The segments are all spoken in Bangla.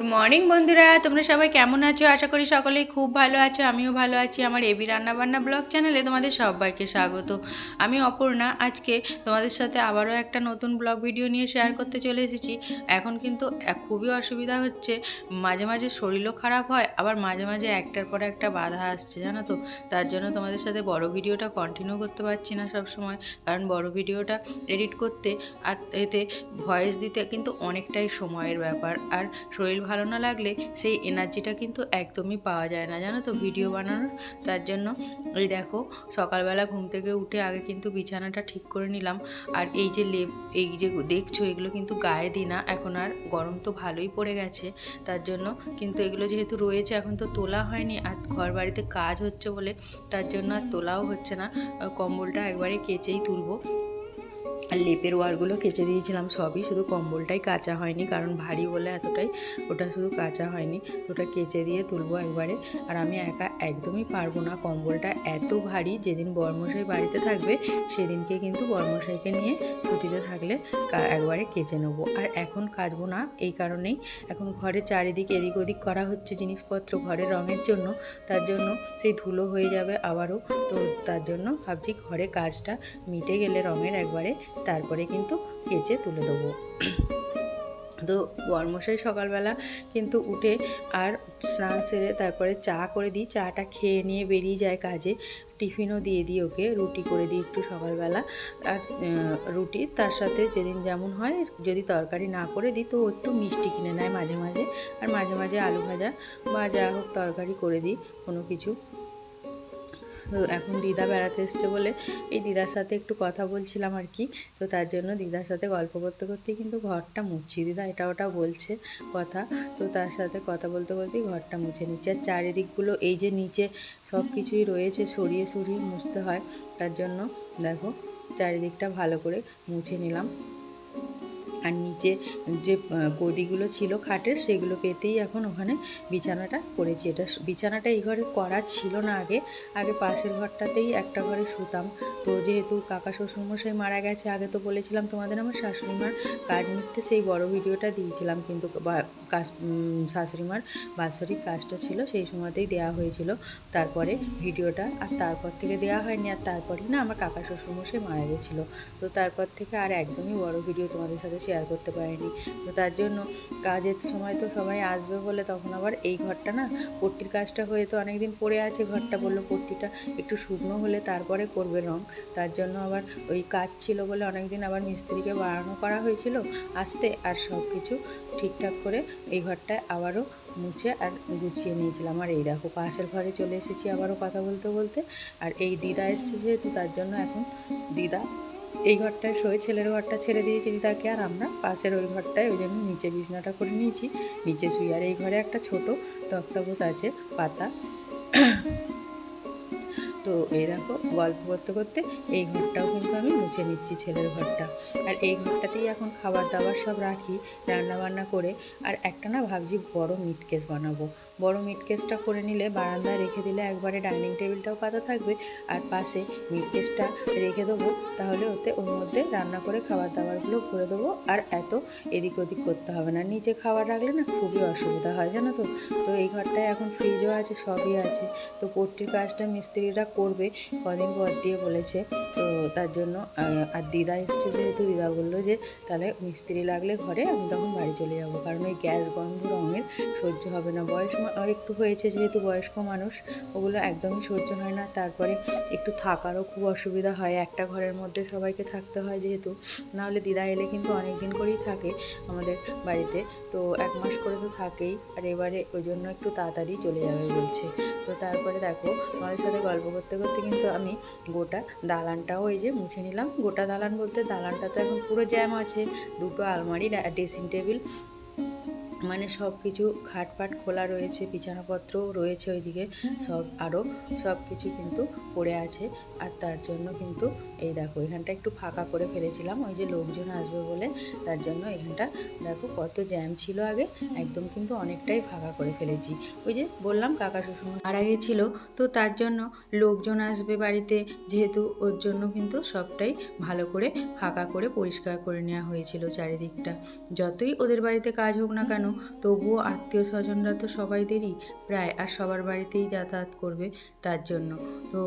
গুড মর্নিং বন্ধুরা। তোমরা সবাই কেমন আছো? আশা করি সকলেই খুব ভালো আছো, আমিও ভালো আছি। আমার এবি রান্নাবান্না ব্লগ চ্যানেলে তোমাদের সবাইকে স্বাগত। আমি অপর্ণা। আজকে তোমাদের সাথে আবারও একটা নতুন ব্লগ ভিডিও নিয়ে শেয়ার করতে চলে এসেছি। এখন কিন্তু খুবই অসুবিধা হচ্ছে। মাঝে মাঝে শরীরও খারাপ হয়, আবার মাঝে মাঝে একটার পর একটা বাধা আসছে, জানো তো? তার জন্য তোমাদের সাথে বড় ভিডিওটা কন্টিনিউ করতে পারছি না সব সময় কারণ বড় ভিডিওটা এডিট করতে আর এতে ভয়েস দিতে কিন্তু অনেকটাই সময়ের ব্যাপার। আর শরীর ভালো না লাগলে সেই এনার্জিটা কিন্তু একদমই পাওয়া যায় না। জানো তো ভিডিও বানানোর? তার জন্য এই দেখো, সকালবেলা ঘুম থেকে উঠে আগে কিন্তু বিছানাটা ঠিক করে নিলাম। আর এই যে লেপ, এই যে দেখছ, এগুলো কিন্তু গায়ে দিই না। এখন আর গরম তো ভালোই পড়ে গেছে। তার জন্য কিন্তু এগুলো যেহেতু রয়েছে, এখন তো তোলা হয়নি। আর ঘর বাড়িতে কাজ হচ্ছে বলে তার জন্য আর তোলাও হচ্ছে না। কম্বলটা একবারে কেচেই তুলবো। আর লেপের ওয়ারগুলো কেচে দিয়েছিলাম সবই, শুধু কম্বলটাই কাঁচা হয়নি, কারণ ভারী বলে এতটাই ওটা শুধু কাঁচা হয়নি। তো ওটা কেচে দিয়ে তুলবো একবারে। আর আমি একা একদমই পারব না। কম্বলটা এত ভারী, যেদিন বর্মশাই বাড়িতে থাকবে, সেদিনকে কিন্তু বর্মশাইকে নিয়ে ছুটিতে থাকলে একবারে কেচে নেব। আর এখন কাচবো না, এই কারণেই এখন ঘরে চারিদিকে এদিক ওদিক করা হচ্ছে জিনিসপত্র ঘরে রঙের জন্য। তার জন্য সেই ধুলো হয়ে যাবে আবারও। তো তার জন্য ভাবছি ঘরে কাজটা মিটে গেলে রঙের একবারে তারপরে কিন্তু কেচে তুলে দেবো। তো বর্মশাই সকালবেলা কিন্তু উঠে আর স্নান সেরে তারপরে চা করে দিই। চাটা খেয়ে নিয়ে বেরিয়ে যায় কাজে। টিফিনও দিয়ে দিই ওকে, রুটি করে দিই একটু সকালবেলা। আর রুটি তার সাথে যেদিন যেমন হয় যদি তরকারি না করে দিই তো একটু মিষ্টি কিনে নেয় মাঝে মাঝে। আর মাঝে মাঝে আলু ভাজা বা যা হোক তরকারি করে দিই, কোনো কিছু। তো এখন দিদা বেড়াতে এসছে বলে এই দিদার সাথে একটু কথা বলছিলাম আর কি। তো তার জন্য দিদার সাথে গল্প করতে করতেই কিন্তু ঘরটা মুছছি দিদা এটা ওটা বলছে কথা। তো তার সাথে কথা বলতে বলতেই ঘরটা মুছে নিচ্ছে। আর চারিদিকগুলো এই যে নিচে সব কিছুই রয়েছে, সরিয়ে সরিয়ে মুছতে হয়। তার জন্য দেখো চারিদিকটা ভালো করে মুছে নিলাম। আর নিচে যে গদিগুলো ছিল খাটের, সেগুলো পেতেই এখন ওখানে বিছানাটা করেছি এটা বিছানাটা এই ঘরে করা ছিল না আগে। আগে পাশের ঘরটাতেই একটা ঘরে শুতাম। তো যেহেতু কাকা শ্বশুরমশাই মারা গেছে, আগে তো বলেছিলাম তোমাদের আমার শাশুড়িমার কাজ মিটতে সেই বড় ভিডিওটা দিয়েছিলাম। কিন্তু কাজ শাশুড়িমার বাৎসরিক কাজটা ছিল, সেই সময়তেই দেওয়া হয়েছিল। তারপরে ভিডিওটা আর তারপর থেকে দেওয়া হয়নি, আর তারপরেই না আমার কাকা শ্বশুরমশাই মারা গেছিল। তো তারপর থেকে আর একদমই বড় ভিডিও তোমাদের সাথে শেয়ার করতে পারিনি। তো তার জন্য কাজের সময় তো সবাই আসবে বলে তখন আবার এই ঘরটা না, পট্টির কাজটা হয়ে তো অনেকদিন পড়ে আছে, ঘরটা বলল পট্টিটা একটু শুকনো হলে তারপরে করবে রং। তার জন্য আবার ওই কাজ ছিল বলে অনেকদিন আবার মিস্ত্রিকে বাড়ানো করা হয়েছিল আসতে আর সব কিছু ঠিকঠাক করে এই ঘরটায় আবারও মুছে আর গুছিয়ে নিয়েছিলাম। আর এই দেখো পাশের ঘরে চলে এসেছি আবারও কথা বলতে বলতে। আর এই দিদা এসছে যেহেতু, তার জন্য এখন দিদা এই ঘরটায় শোয় ছেলের ঘরটা ছেড়ে দিয়েছি তাকে আর আমরা পাশের ওই ঘরটায় ওই জন্য নিচে বিছনাটা করে নিয়েছি। নিচে শুই আর এই ঘরে একটা ছোট তক্তাপোষ আছে, পাতা। তো দেখো, গল্প করতে করতে এই ঘরটাও কিন্তু আমি মুছে নিচ্ছি ছেলের ঘরটা। আর এই ঘরটাতেই এখন খাবার দাবার সব রাখি রান্না বান্না করে। আর একটা না ভাবছি বড় মিট কেস বানাবো। বড় মিট কেসটা করে নিলে বারান্দায় রেখে দিলে একবারে ডাইনিং টেবিলটাও পাতা থাকবে আর পাশে মিট কেসটা রেখে দেবো। তাহলে ওতে ওর মধ্যে রান্না করে খাবার দাবারগুলো ভরে দেবো। আর এত এদিক ওদিক করতে হবে না। নিচে খাবার রাখলে না খুবই অসুবিধা হয়, জানো তো? তো এই ঘরটায় এখন ফ্রিজও আছে, সবই আছে। তো পট্টির কাজটা মিস্ত্রিরা করবে, কদিন পর দিয়ে বলেছে। তো তার জন্য আর দিদা এসছে যেহেতু, দিদা বলল যে তাহলে মিস্ত্রি লাগলে ঘরে আমি তখন বাড়ি চলে যাব। কারণ ওই গ্যাস গন্ধ রঙের সহ্য হবে না। বয়স একটু হয়েছে যেহেতু বয়স্ক মানুষ, ওগুলো একদমই সহ্য হয় না। তারপরে একটু থাকারও খুব অসুবিধা হয়। একটা ঘরের মধ্যে সবাইকে থাকতে হয় যেহেতু। নাহলে দিদা এলে কিন্তু অনেক দিন করেই থাকে আমাদের বাড়িতে। তো এক মাস করে তো থাকেই। আর এবারে ওই জন্য একটু তাড়াতাড়ি চলে যাবে বলছে। তো তারপরে দেখো আমাদের সাথে গল্প করতে করতে কিন্তু আমি গোটা দালানটাও এই যে মুছে নিলাম। গোটা দালান বলতে দালানটা তো এখন পুরো জ্যাম আছে। দুটো আলমারি, ড্রেসিং টেবিল মানে সব কিছু খাটপাট খোলা রয়েছে বিছানাপত্রও রয়েছে ওইদিকে, সব আরও সব কিছু কিন্তু পড়ে আছে। আর তার জন্য কিন্তু এই দেখো, এখানটা একটু ফাঁকা করে ফেলেছিলাম, ওই যে লোকজন আসবে বলে, তার জন্য এখানটা দেখো কত জ্যাম ছিল আগে, একদম কিন্তু অনেকটাই ফাঁকা করে ফেলেছি। ওই যে বললাম কাকা শ্বশুর মারা গেছিল, তো তার জন্য লোকজন আসবে বাড়িতে, যেহেতু ওর জন্য কিন্তু সবটাই ভালো করে ফাঁকা করে পরিষ্কার করে নেওয়া হয়েছিল চারিদিকটা। যতই ওদের বাড়িতে কাজ হোক না কেন, তবুও আত্মীয় স্বজনরা তো সবাইদেরই প্রায় আর সবার বাড়িতেই যাতায়াত করবে তার জন্য। তো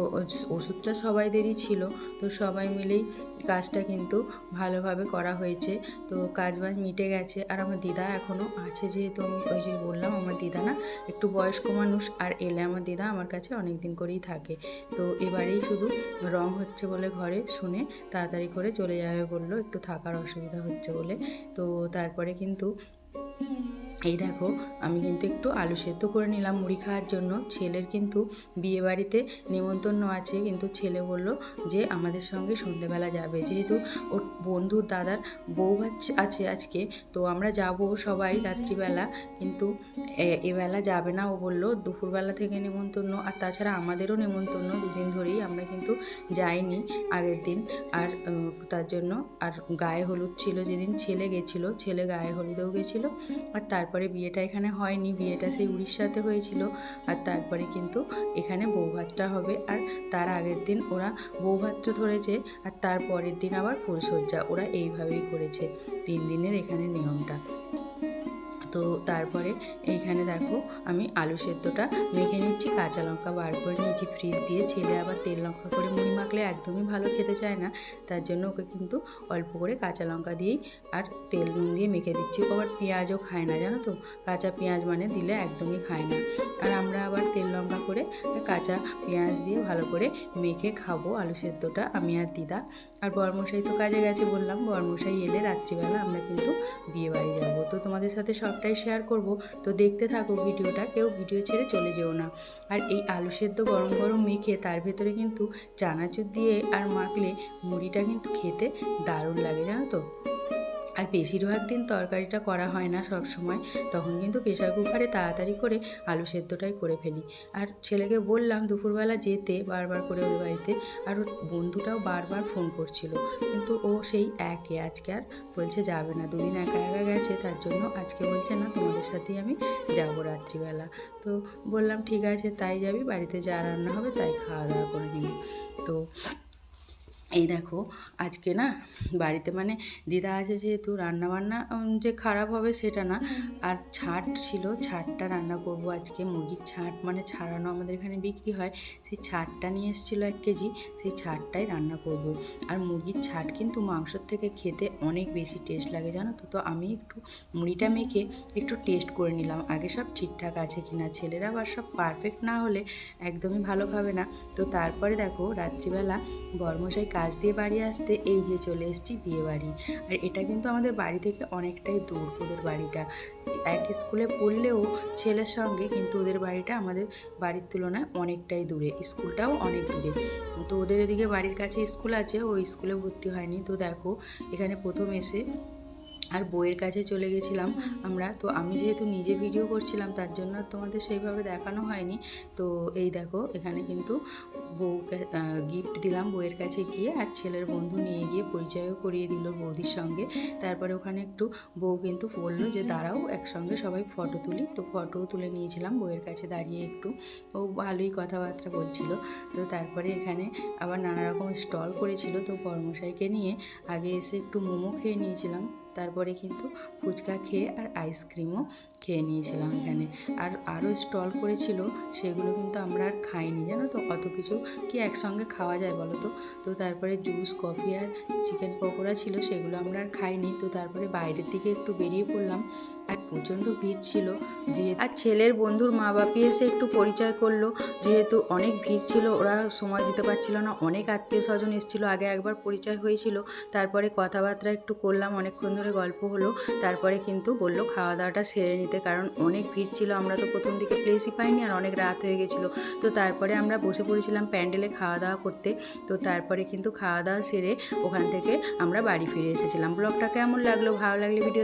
ওষুধটা সবাইদেরই ছিল, তো সবাই মিলেই কাজটা কিন্তু ভালোভাবে করা হয়েছে। তো কাজ বাজ মিটে গেছে আর আমার দিদা এখনও আছে যেহেতু আমি ওই যে বললাম আমার দিদা না একটু বয়স্ক মানুষ আর এলে আমার দিদা আমার কাছে অনেক দিন করেই থাকে। তো এবারেই শুধু রং হচ্ছে বলে ঘরে শুনে তাড়াতাড়ি করে চলে যাবে বলল, একটু থাকার অসুবিধা হচ্ছে বলে। তো তারপরে কিন্তু এই দেখো, আমি কিন্তু একটু আলু সেদ্ধ করে নিলাম মুড়ি খাওয়ার জন্য। ছেলের কিন্তু বিয়ে বাড়িতে নেমন্তন্ন আছে, কিন্তু ছেলে বলল যে আমাদের সঙ্গে সন্ধেবেলা যাবে। যেহেতু ওর বন্ধুর দাদার বউ আছ- আজকে, তো আমরা যাব সবাই রাত্রিবেলা। কিন্তু এবেলা যাবে না। ও বলল, দুপুরবেলা থেকে নেমন্তন্ন। আর তাছাড়া আমাদেরও নেমন্তন্ন দুদিন ধরেই, আমরা কিন্তু যাইনি আগের দিন। আর তার জন্য, আর গায়ে হলুদ ছিল যেদিন ছেলে গেছিল। ছেলে গায়ে হলুদেও গেছিল। আর তারপরে বিয়েটা এখানে হয়নি, বিয়েটা সেই উড়িষ্যাতে হয়েছিল। আর তারপরে কিন্তু এখানে বৌভাতটা হবে। আর তার আগের দিন ওরা বৌভাতটা ধরেছে, আর তার পরের দিন আবার ফুলসজ্জা ওরা এইভাবেই করেছে তিন দিনের এখানে নিয়মটা। তো তারপরে এইখানে দেখো আমি আলু সেদ্ধটা মেখে নিচ্ছি, কাঁচা লঙ্কা বার করে নিয়েছি ফ্রিজ দিয়ে। ছেলে আবার তেল লঙ্কা করে মুড়ি মাখলে একদমই ভালো খেতে চায় না, তার জন্য ওকে কিন্তু অল্প করে কাঁচা লঙ্কা দিয়েই আর তেল নুন দিয়ে মেখে দিচ্ছি। ও আবার পেঁয়াজও খায় না, জানো তো? কাঁচা পেঁয়াজ মানে দিলে একদমই খায় না। আর আমরা আবার তেল লঙ্কা করে কাঁচা পেঁয়াজ দিয়ে ভালো করে মেখে খাব আলু সেদ্ধটা, আমি আর দিদা। আর বরমশাই তো কাজে গেছে বললাম, বরমশাই এলে রাত্রিবেলা আমরা কিন্তু বিয়ে বাড়ি যাব। তো তোমাদের সাথে সবটাই শেয়ার করব। তো দেখতে থাকো ভিডিওটা, কেউ ভিডিও ছেড়ে চলে যেও না। আর এই আলু সেদ্ধ গরম গরম মেখে তার ভেতরে কিন্তু চানাচুর দিয়ে আর মাখলে মুড়িটা কিন্তু খেতে দারুণ লাগে, জানো তো? আর বেশিরভাগ দিন তরকারিটা করা হয় না সব সময়, তখন কিন্তু প্রেশার কুকারে তাড়াতাড়ি করে আলু সেদ্ধটাই করে ফেলি। আর ছেলেকে বললাম দুপুরবেলা যেতে বারবার করে ওদের বাড়িতে, আর ওর বন্ধুটাও বারবার ফোন করছিল। কিন্তু ও সেই একে, আজকে আর বলছে যাবে না, দুদিন একা একা গেছে, তার জন্য আজকে বলছে না, তোমাদের সাথেই আমি যাব রাত্রিবেলা। তো বললাম, ঠিক আছে, তাই যাবি, বাড়িতে যা রান্না হবে, তাই খাওয়া দাওয়া করে নিবি। তো এই দেখো, আজকে না বাড়িতে মানে দিদা আছে যেহেতু, রান্নাবান্না যে খারাপ হবে সেটা না। আর ছাট ছিল, ছাটটা রান্না করব আজকে, মুরগির ছাট। মানে ছাড়ানো আমাদের এখানে বিক্রি হয়। সেই ছাটটা নিয়ে এসেছিল এক কেজি, সেই ছাটটাই রান্না করব। আর মুরগির ছাট কিন্তু মাংসর থেকে খেতে অনেক বেশি টেস্ট লাগে, জানো তো? তো আমি একটু মুড়িটা মেখে একটু টেস্ট করে নিলাম। আগে সব ঠিকঠাক আছে কিনা, ছেলেরা আবার সব পারফেক্ট না হলে একদমই ভালো খাবে না। তো তারপরে দেখো, রাত্রিবেলা বর্মশাই কাজ দিয়ে বাড়ি আসতে এই যে চলে এসেছি বিয়ে বাড়ি। আর এটা কিন্তু আমাদের বাড়ি থেকে অনেকটাই দূর ওদের বাড়িটা। এক স্কুলে পড়লেও ছেলের সঙ্গে কিন্তু ওদের বাড়িটা আমাদের বাড়ির তুলনায় অনেকটাই দূরে। স্কুলটাও অনেক দূরে। তো ওদের এদিকে বাড়ির কাছে স্কুল আছে, ওই স্কুলে ভর্তি হয়নি। তো দেখো, এখানে প্রথম এসে আর বইয়ের কাছে চলে গেছিলাম আমরা। তো আমি যেহেতু নিজে ভিডিও করছিলাম, তার জন্য তোমাদের সেইভাবে দেখানো হয়নি। তো এই দেখো, এখানে কিন্তু বউকে গিফট দিলাম বইয়ের কাছে গিয়ে আর ছেলের বন্ধু নিয়ে গিয়ে পরিচয়ও করিয়ে দিল বৌদির সঙ্গে। তারপরে ওখানে একটু বউ কিন্তু বলল যে, দাঁড়াও, একসঙ্গে সবাই ফটো তুলি। তো ফটোও তুলে নিয়েছিলাম বইয়ের কাছে দাঁড়িয়ে একটু। ও ভালোই কথাবার্তা বলছিল। তো তারপরে এখানে আবার নানা রকম স্টল করেছিল। তো কর্মশাইকে নিয়ে আগে এসে একটু মোমো খেয়ে নিয়েছিলাম। তারপরে কিন্তু ফুচকা খেয়ে আর আইসক্রিমও খেয়ে নিয়েছিলাম এখানে। আর আরও স্টল করেছিল, সেগুলো কিন্তু আমরা আর খাইনি, জানো তো? অত কিছু কি একসঙ্গে খাওয়া যায় বলো তো? তো তারপরে জুস কফি আর চিকেন পকোড়া ছিল, সেগুলো আমরা আর খাইনি। তো তারপরে বাইরের দিকে একটু বেরিয়ে পড়লাম। আর প্রচণ্ড ভিড় ছিল যে আর ছেলের বন্ধুর মা বাপি এসে একটু পরিচয় করল। যেহেতু অনেক ভিড় ছিল, ওরা সময় দিতে পারছিল না, অনেক আত্মীয় স্বজন এসেছিল, আগে একবার পরিচয় হয়েছিল। তারপরে কথাবার্তা একটু করলাম, অনেকক্ষণ ধরে গল্প হলো। তারপরে কিন্তু বলল খাওয়া দাওয়াটা সেরে নিতে কারণ অনেক ভিড় ছিল, আমরা তো প্রথম দিকে প্লেসই পাইনি আর অনেক রাত হয়ে গেছিল। তো তারপরে আমরা বসে পড়েছিলাম প্যান্ডেলে খাওয়া দাওয়া করতে। তো তারপরে কিন্তু খাওয়া দাওয়া সেরে ওখান থেকে আমরা বাড়ি ফিরে এসেছিলাম। ব্লগটা কেমন লাগল? ভালো লাগলে ভিডিও